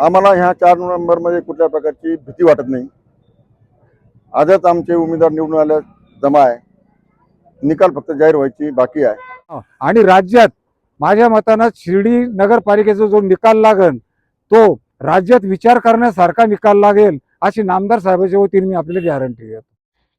आम्हाला ह्या चार नोव्हेंबरमध्ये कुठल्या प्रकारची भीती वाटत नाही. आजच आमचे उमेदवार निवडून आल्या जमा आहे. निकाल फक्त जाहीर व्हायची बाकी आहे. आणि राज्यात माझ्या मतानं शिर्डी नगरपालिकेचा जो निकाल लागेल तो राज्यात विचार करण्यासारखा निकाल लागेल अशी नामदार साहेबांच्या वतीने मी आपल्याला गॅरंटी देतो.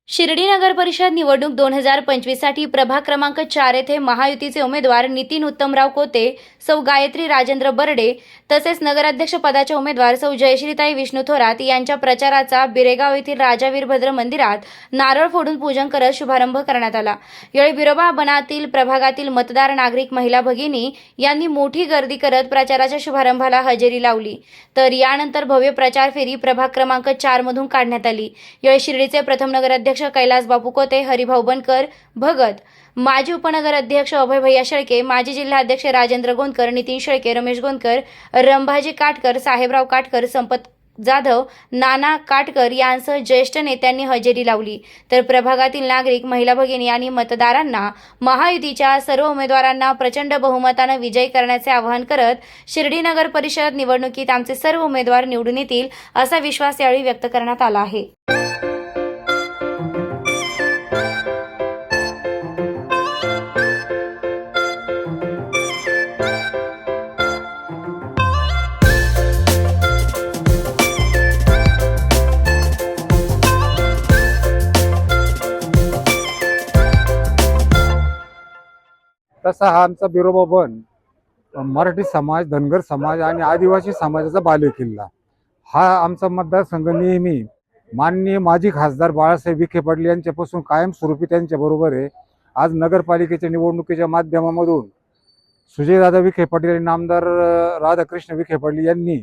शिर्डी नगर परिषद निवडणूक दोन हजार पंचवीससाठी प्रभाग क्रमांक चार येथे महायुतीचे उमेदवार नितीन उत्तमराव कोते सौ गायत्री राजेंद्र बर्डे तसेच नगराध्यक्षपदाच्या उमेदवार सौ जयश्रीताई विष्णू थोरात यांच्या प्रचाराचा बिरेगाव येथील राजा वीरभद्र मंदिरात नारळ फोडून पूजन करत शुभारंभ करण्यात आला. यावेळी बिरोबा बनातील प्रभागातील मतदार नागरिक महिला भगिनी यांनी मोठी गर्दी करत प्रचाराच्या शुभारंभाला हजेरी लावली. तर यानंतर भव्य प्रचार फेरी प्रभाग क्रमांक चार मधून काढण्यात आली. यावेळी शिर्डीचे प्रथम नगराध्यक्ष कैलास बापू कोते हरिभाऊ बनकर भगत. माजी उपनगर अध्यक्ष अभय भैया शेळके माजी जिल्हाध्यक्ष राजेंद्र गोंदकर नितीन शेळके रमेश गोंदकर रंभाजी काटकर साहेबराव काटकर संपत जाधव नाना काटकर यांसह ज्येष्ठ नेत्यांनी हजेरी लावली. तर प्रभागातील नागरिक महिला भगिनी आणि मतदारांना महायुतीच्या सर्व उमेदवारांना प्रचंड बहुमतानं विजयी करण्याचे आवाहन करत शिर्डी नगर परिषद निवडणुकीत आमचे सर्व उमेदवार निवडून येतील असा विश्वास यावेळी व्यक्त करण्यात आला आहे. तसा हा आमचा बिरोबा बन मराठी समाज धनगर समाज आणि आदिवासी समाजाचा बालेकिल्ला. हा आमचा मतदारसंघ नेहमी माननीय माजी खासदार बाळासाहेब विखे पाटील यांच्यापासून कायमस्वरूपी त्यांच्याबरोबर आहे. आज नगरपालिकेच्या निवडणुकीच्या माध्यमामधून सुजयदादा विखे पाटील आणि नामदार राधाकृष्ण विखे पाटील यांनी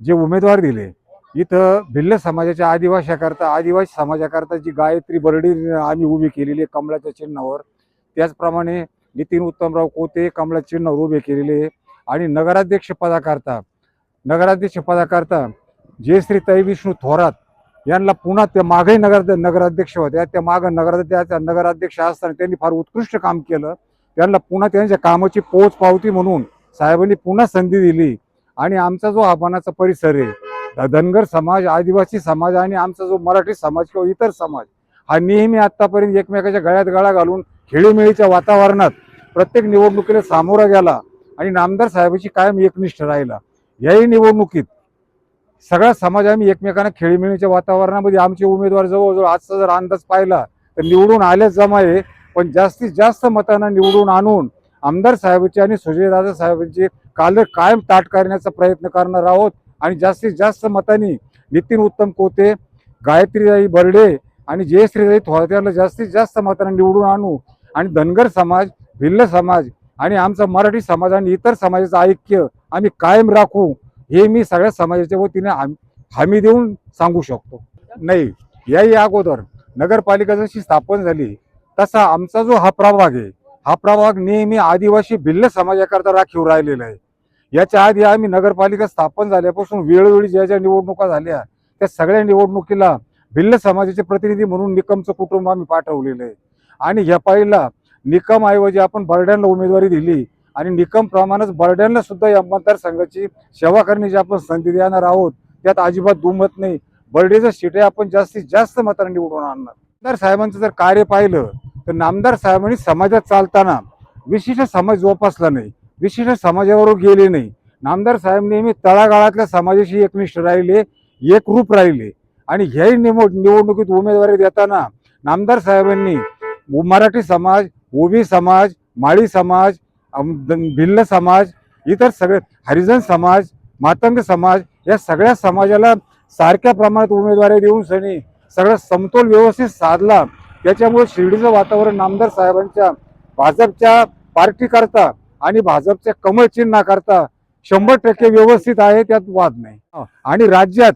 जे उमेदवार दिले इथं भिल्ल समाजाच्या आदिवाशाकरता आदिवासी समाजाकरता जी गायत्री बरडी आम्ही उभी केलेली आहे कमळाच्या चिन्हावर त्याचप्रमाणे नितीन उत्तमराव कोते कमला चिन्ह उभे केलेले आणि नगराध्यक्ष पदाकरता नगराध्यक्ष पदाकरता जयश्रीताई विष्णू थोरात यांना पुन्हा त्या मागे नगर नगराध्यक्ष होत्या. त्या मागं नगराध्यक्ष नगराध्यक्ष असताना त्यांनी फार उत्कृष्ट काम केलं. त्यांना पुन्हा त्यांच्या कामाची पोच पावती म्हणून साहेबांनी पुन्हा संधी दिली. आणि आमचा जो आव्हानाचा परिसर आहे धनगर समाज आदिवासी समाज आणि आमचा जो मराठी समाज किंवा इतर समाज हा नेहमी आतापर्यंत एकमेकाच्या गळ्यात गळा घालून खेळीमेळीच्या वातावरणात प्रत्येक निवडणुकीला सामोरा गेला आणि नामदार साहेबाची कायम एकनिष्ठ राहिला. याही निवडणुकीत सगळा समाज आम्ही एकमेकांना खेळीमेळीच्या वातावरणामध्ये आमचे उमेदवार जवळजवळ आजचा जर अंदाज पाहिला तर निवडून आल्याच जमा आहे. पण जास्तीत जास्त मतांना निवडून आणून आमदार साहेबांचे आणि सुजयदादा साहेबांचे काल कायम ताट करण्याचा प्रयत्न करणार आहोत. आणि जास्तीत जास्त मतांनी नितीन उत्तम कोते गायत्रीदाई बर्डे आणि जयश्रीदाई थोरात यांना जास्तीत जास्त मतांना निवडून आणू आणि धनगर समाज भिल्ल समाज आणि आमचा मराठी समाज आणि इतर समाजाचं ऐक्य आम्ही कायम राखू हे मी सगळ्या समाजाच्या वतीने हमी देऊन सांगू शकतो. नाही याही अगोदर नगरपालिका जशी स्थापन झाली तसा आमचा जो हा प्रभाग आहे हा प्रभाग नेहमी आदिवासी भिल्ल समाजाकरता राखीव राहिलेला आहे. याच्या आधी आम्ही नगरपालिका स्थापन झाल्यापासून वेळोवेळी ज्या ज्या निवडणुका झाल्या त्या सगळ्या निवडणुकीला भिल्ल समाजाचे प्रतिनिधी म्हणून निकमचं कुटुंब आम्ही पाठवलेलं आहे. आणि ह्या निकमऐवजी आपण बर्ड्यांना उमेदवारी दिली. आणि निकमप्रमाणेच बर्ड्यांना सुद्धा या मतदारसंघाची सेवा करण्याची आपण संधी देणार आहोत त्यात अजिबात दुमत नाही. बर्डेचं शिट्या आपण जास्तीत जास्त मतांनी निवडून आणणार. नामदार साहेबांचं जर कार्य पाहिलं तर नामदार साहेबांनी समाजात चालताना विशिष्ट समाज जोपासला नाही विशिष्ट समाजावर गेले नाही. नामदार साहेब नेहमी तळागाळातल्या समाजाशी एकनिष्ठ राहिले एकरूप राहिले. आणि ह्याही निवडणुकीत उमेदवारी देताना नामदार साहेबांनी मराठी समाज ओबी समाज माळी समाज भिल्ल समाज इतर सगळे हरिजन समाज मातंग समाज या सगळ्या समाजाला सारख्या प्रमाणात उमेदवारी देऊन सनी सगळा समतोल व्यवस्थित साधला. त्याच्यामुळे शिर्डीचं वातावरण नामदार साहेबांच्या भाजपच्या पार्टीकरता आणि भाजपच्या कमळ चिन्हाकरता शंभर टक्के व्यवस्थित आहे त्यात वाद नाही. आणि राज्यात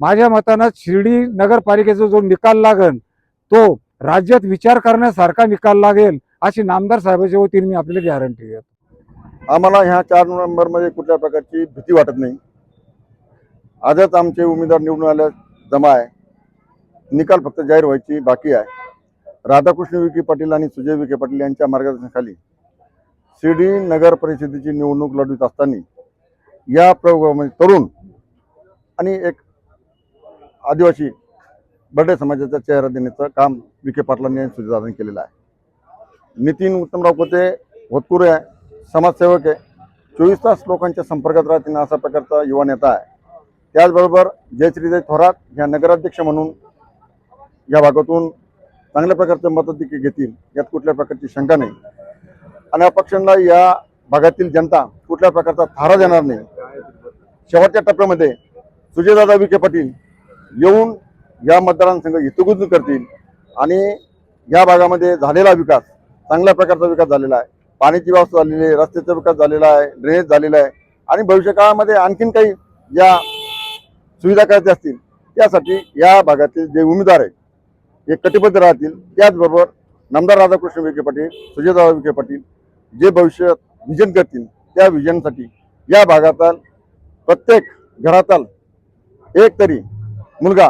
माझ्या मतानं शिर्डी नगरपालिकेचा जो निकाल लागन तो राज्यात विचार करण्यासारखा निकाल लागेल अशी नामदार साहेबाच्या वतीने मी आपल्याला गॅरंटी देतो. आम्हाला ह्या चार नोव्हेंबरमध्ये कुठल्या प्रकारची भीती वाटत नाही. आजच आमचे उमेदवार निवडून आल्या जमा आहे. निकाल फक्त जाहीर व्हायची बाकी आहे. राधाकृष्ण विखे पाटील आणि सुजय विखे पाटील यांच्या मार्गदर्शनाखाली शिर्डी नगर परिषदेची निवडणूक लढवित असताना या प्रयोगामध्ये तरुण आणि एक आदिवासी बर्डे समाजाचा चेहरा देण्याचं काम विखे पाटलांनी आणि केलेलं आहे. नितीन उत्तमराव कोते होतकुरे आहे समाजसेवक आहे. चोवीस तास लोकांच्या संपर्कात राहतील असा प्रकारचा युवा नेता आहे. त्याचबरोबर जयश्रीदेव थोरात ह्या नगराध्यक्ष म्हणून या भागातून चांगल्या प्रकारचं मतं देखील घेतील यात कुठल्या प्रकारची शंका नाही. आणि अपक्षांना या भागातील जनता कुठल्या प्रकारचा थारा देणार नाही. शेवटच्या टप्प्यामध्ये सुजयदादा विखे पाटील येऊन या मतदारांसंघ हितगुज करतील. आणि या भागामध्ये झालेला विकास चांगल्या प्रकारचा विकास झालेला आहे. पाण्याची व्यवस्था झालेली आहे रस्त्याचा विकास झालेला आहे ड्रेनेज झालेला आहे. आणि भविष्य काळामध्ये आणखीन काही ज्या सुविधा करायच्या असतील त्यासाठी या भागातील जे उमेदवार आहेत हे कटिबद्ध राहतील. त्याचबरोबर नामदार राधाकृष्ण विखे पाटील सुजयदादा विखे पाटील जे भविष्यात विजन करतील त्या विजनसाठी या भागातील प्रत्येक घरातील एक तरी मुलगा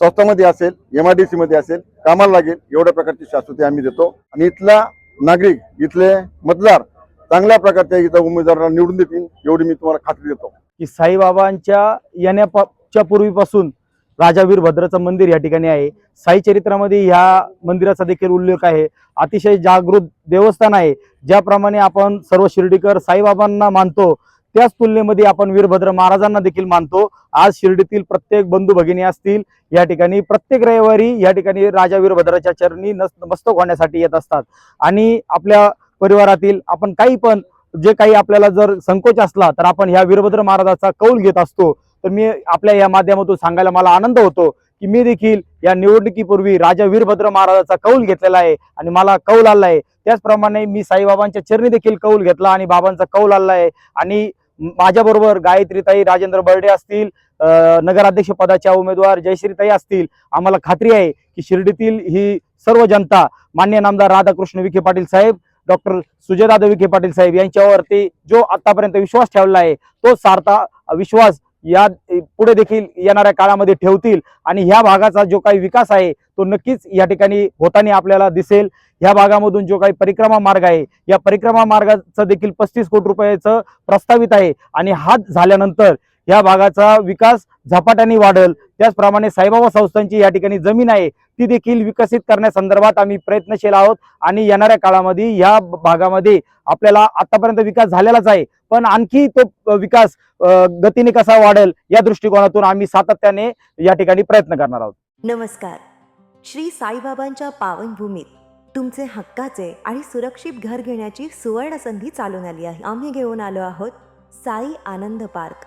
संस्थामध्ये असेल एम आय डी मध्ये असेल कामाला लागेल एवढ्या प्रकारची शाश्वती आम्ही देतो. आणि इथला नागरिक इथले मतदार चांगल्या प्रकारच्या इथं उमेदवाराला निवडून देतील एवढी मी तुम्हाला खात्री देतो. की साईबाबांच्या येण्याच्या पूर्वीपासून राजा वीरभद्राचं मंदिर या ठिकाणी आहे. साई चरित्रामध्ये ह्या मंदिराचा देखील उल्लेख आहे. अतिशय जागृत देवस्थान आहे. ज्याप्रमाणे आपण सर्व शिर्डीकर साईबाबांना मानतो त्याच तुलनेमध्ये आपण वीरभद्र महाराजांना देखील मानतो. आज शिर्डीतील प्रत्येक बंधू भगिनी असतील या ठिकाणी प्रत्येक रविवारी या ठिकाणी राजा वीरभद्राच्या चरणी नस मस्तक होण्यासाठी येत असतात. आणि आपल्या परिवारातील आपण काही पण जे काही आपल्याला जर संकोच असला तर आपण ह्या वीरभद्र महाराजाचा कौल घेत असतो. तर मी आपल्या या माध्यमातून सांगायला मला आनंद होतो की मी देखील या निवडणुकीपूर्वी राजा वीरभद्र महाराजाचा कौल घेतलेला आहे आणि मला कौल आला आहे. त्याचप्रमाणे मी साईबाबांच्या चरणी देखील कौल घेतला आणि बाबांचा कौल आला आहे. आणि माझ्याबरोबर गायत्रीताई राजेंद्र बर्डे असतील नगराध्यक्ष पदाच्या उमेदवार जयश्रीताई असतील आम्हाला खात्री आहे की शिर्डीतील ही सर्व जनता मान्य नामदार राधाकृष्ण विखे पाटील साहेब डॉक्टर सुजयदादा विखे पाटील साहेब यांच्यावरती जो आतापर्यंत विश्वास ठेवला आहे तो सारता विश्वास या पुढे देखील येणाऱ्या काळामध्ये ठेवतील. आणि ह्या भागाचा जो काही विकास आहे तो नक्कीच या ठिकाणी होताना आपल्याला दिसेल. ह्या भागामधून जो काही परिक्रमा मार्ग आहे या परिक्रमा मार्गाचं देखील पस्तीस कोटी रुपयाचं प्रस्तावित आहे. आणि हात झाल्यानंतर या भागाचा विकास झपाट्याने वाढेल. त्याचप्रमाणे साईबाबा संस्थांची या ठिकाणी जमीन आहे ती देखील विकसित करण्यासंदर्भात आम्ही प्रयत्नशील आहोत आणि येणाऱ्या काळामध्ये या भागामध्ये आपल्याला आतापर्यंत विकास झालेलाच आहे. पण आणखी तो विकास गतीने कसा वाढेल या दृष्टिकोनातून आम्ही सातत्याने या ठिकाणी प्रयत्न करणार आहोत. नमस्कार. श्री साईबाबांच्या पावनभूमीत तुमचे हक्काचे आणि सुरक्षित घर घेण्याची सुवर्ण संधी चालून आली आहे. आम्ही घेऊन आलो आहोत साई आनंद पार्क.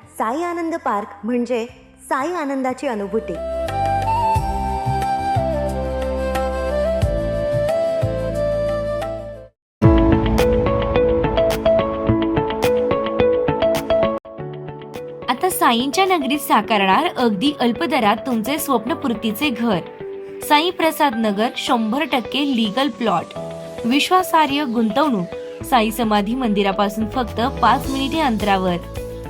साई आनंद पार्क म्हणजे साई आनंदाची अनुभूती. आता साईंच्या नगरीत साकारणार अगदी अल्पदरात तुमचे स्वप्नपूर्तीचे घर. साई प्रसाद नगर शंभर टक्के लीगल प्लॉट विश्वासार्ह गुंतवणूक. साई समाधी मंदिरापासून फक्त पाच मिनिटे अंतरावर.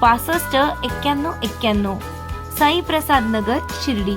पासष्ट एक्क्याण्णव एक्क्याण्णव. साईप्रसाद नगर शिर्डी.